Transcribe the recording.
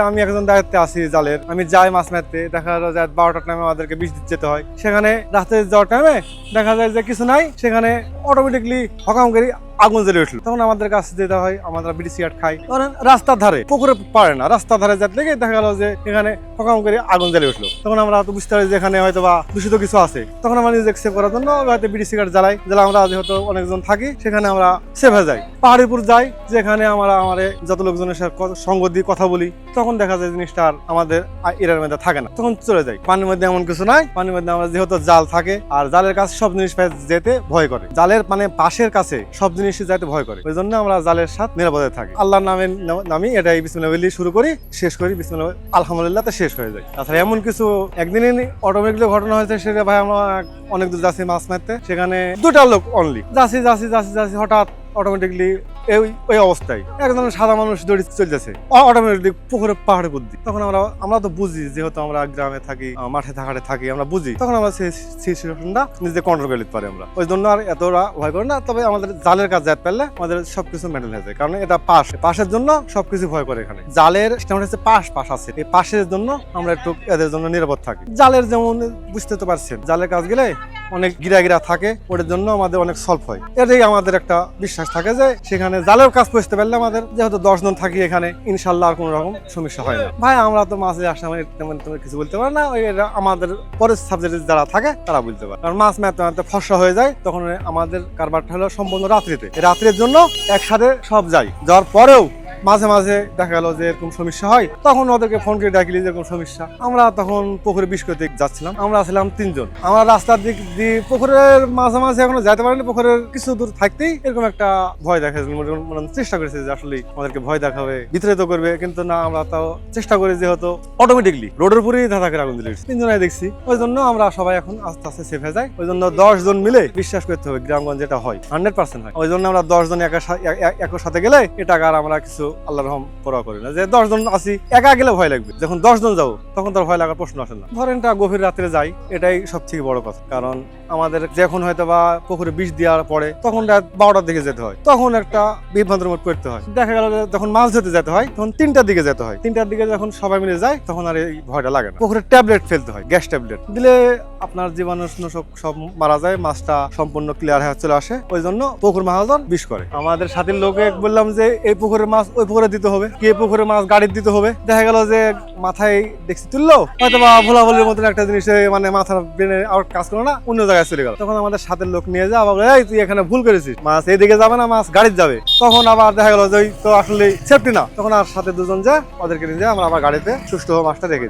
আমি একজন দায়িত্বে আছি জালের। আমি যাই মাছ মারতে, দেখা যায় বারোটার টাইমে আমাদেরকে বিষ দিতে যেতে হয়। সেখানে রাস্তায় যাওয়ার টাইমে দেখা যায় যে কিছু নাই, সেখানে অটোমেটিকলি হকাম করি আগুন জ্বলে উঠল। তখন আমাদের কাছে যেতে হয়, আমরা বিড়ি সিগারেট খাই। ধরেন রাস্তার ধারে, পুকুরে পারে না। রাস্তার ধারে যাতে লেগে দেখা গেল যে এখানে হকাম করে আগুন জ্বলে উঠল। তখন আমরা তো বুঝতে পারি যে এখানে হয়তো বা দূষিত কিছু আছে। তখন আমরা নিজেকে সেভ করার জন্য হয়তো বিড়ি সিগারেট জ্বালাই। জ্বালা আমরা যেহেতু অনেকজন থাকি, সেখানে আমরা সেভ হয়ে যাই। পাহাড়িপুর যাই, যেখানে আমরা আমার যত লোকজনের সাথে সঙ্গ দিয়ে কথা বলি, তখন দেখা যায় জিনিসটা আর আমাদের এরার মধ্যে থাকে না। তখন চলে যায় পানির মধ্যে এমন কিছু নাই। পানির মধ্যে আমরা যেহেতু জাল থাকে, আর জালের কাছে সব জিনিস যেতে ভয় করে। জালের মানে পাশের কাছে সব জিনিসই যাইতে ভয় করে। ওই জন্য আমরা জালের সাথে নিরাপদে থাকি। আল্লাহর নামে নামি এটাই বিসমিল্লা বলি শুরু করি, শেষ করি বিসমিল্লা আলহামদুলিল্লাহ তো শেষ হয়ে যায়। তাছাড়া এমন কিছু একদিনই অটোমেটিকলি ঘটনা হয়েছে সেটা ভাই আমরা অনেক দূর যাচ্ছি মাছ মারতে। সেখানে দুটা লোক অনলি যাচ্ছি যাচ্ছি যাচ্ছি যাচ্ছি, হঠাৎ অটোমেটিকলি এই ওই অবস্থায়। একজন সাদা মানুষ দড়ি চলতেছে। অটোমেটিকলি পুকুরে পাহাড়ে বুদ্ধি। তখন আমরা আমরা তো বুঝি, যেহেতু আমরা গ্রামে থাকি মাঠে থাকাটে থাকি, আমরা বুঝি। তখন আমরা সিচুয়েশনটা নিজে কন্ট্রোল করে নিতে পারি আমরা। ওই জন্য আর এতটা ভয় করি না, তবে আমাদের জালের কাজ যাতে পারলে আমাদের সবকিছু মেনটেন হয়ে যায়। কারণ এটা পাশ। পাশের জন্য সবকিছু ভয় করে এখানে। জালের হচ্ছে পাশ পাশ আছে। এই পাশের জন্য আমরা একটু এদের জন্য নিরাপদ থাকি। জালের যেমন বুঝতে তো পারছেন, জালের কাজ গেলে অনেক গিরা গিরা থাকে ওটার জন্য আমাদের অনেক সলভ হয়। এটাই আমাদের একটা বিশ্বাস থাকে যে, সেখানে জালের কাজ বুঝতে পারলে আমাদের যেহেতু দশ জন থাকি এখানে, ইনশাল্লাহ আর কোনো রকম সমস্যা হয় না। ভাই, আমরা তো মাছে আসলে তেমন তেমন কিছু বলতে পারি না এটা আমাদের পরের সাবজেক্টে যারা থাকে, তারা বলতে পারে। কারণ মাছ মারতে মারতে ফসা হয়ে যায়, তখন আমাদের কারবারটা হলো সম্পূর্ণ রাত্রিতে। রাত্রির জন্য একসাথে সব যাই। যাওয়ার পরেও মাঝে মাঝে দেখা গেল যে এরকম সমস্যা হয়, তখন ওদেরকে ফোন করে ডাকিলি যেরকম সমস্যা। আমরা তখন পুকুরে বিষ করতে যাচ্ছিলাম। আমরা ছিলাম তিনজন। আমরা রাস্তার দিক দিয়ে পুকুরের মাঝে মাঝে এখনও যেতে পারিনি, পুকুরের কিছু দূর থাকতেই এরকম একটা ভয় দেখা যায়। মনে- চেষ্টা করেছে যে আসলে আমাদেরকে ভয় দেখাবে, বিতাড়িত করবে, কিন্তু না, আমরা তাও চেষ্টা করি যেহেতু অটোমেটিকলি রোডের উপরেই ধাঁধা করে আগুন দিলে। তিনজনাই দেখছি। ওই জন্য আমরা সবাই এখন আস্তে আস্তে সেফ হয়ে যাই। ওই জন্য দশ জন মিলে বিশ্বাস করতে হবে, গ্রামগঞ্জ যেটা হয়। হান্ড্রেড পার্সেন্ট হয়। ওই জন্য আমরা দশ জন একা সা- এ- এ- সাথে গেলে এটা আর আমরা কিছু রহম পরোয়া করি না। যে দশ জন আছি, একা গেলে ভয় লাগবে। যখন দশ জন যাব, তখন তার ভয় লাগার প্রশ্ন আসে না। গভীর রাত্রে যাই, এটাই সব থেকে বড় কথা। কারণ আমাদের যখন হয়তো বা পুকুরে বিষ দেওয়ার পরে, তখন বারোটার দিকে যেতে হয়। তখন একটা হয়। দেখা গেল যখন মাছ ধরতে যেতে হয়, তখন তিনটার দিকে যেতে হয়। তিনটার দিকে যখন সবাই মিলে যায়, তখন আর এই ভয়টা লাগে না। পুকুরে ট্যাবলেট ফেলতে হয়, গ্যাস ট্যাবলেট। দিলে আপনার জীবাণু সব মারা যায়, মাছটা সম্পূর্ণ ক্লিয়ার হয়ে চলে আসে। ওই জন্য পুকুর মহাজন বিষ করে। আমাদের সাথে লোকে বললাম যে, এই পুকুরের মাছ ওই পুকুরে দিতে হবে। কে পুকুরে মাছ গাড়ির দিতে হবে। দেখা গেল যে মাথায় দেখছি তুললো হয়তো বা ভোলা ভুলির মতন একটা জিনিস মানে মাথার ব্রেনে আর কাজ করল না, অন্য জায়গায় চলে গেল। তখন আমাদের সাথে লোক নিয়ে যা আবার এই, তুই এখানে ভুল করেছিস। মাছ এইদিকে যাবে না, মাছ গাড়ির যাবে। তখন আবার দেখা গেল যে তো আসলে সেফটি না। তখন আর সাথে দুজন যা ওদেরকে নিয়ে যা আমরা আবার গাড়িতে সুস্থ মাছটা রেখে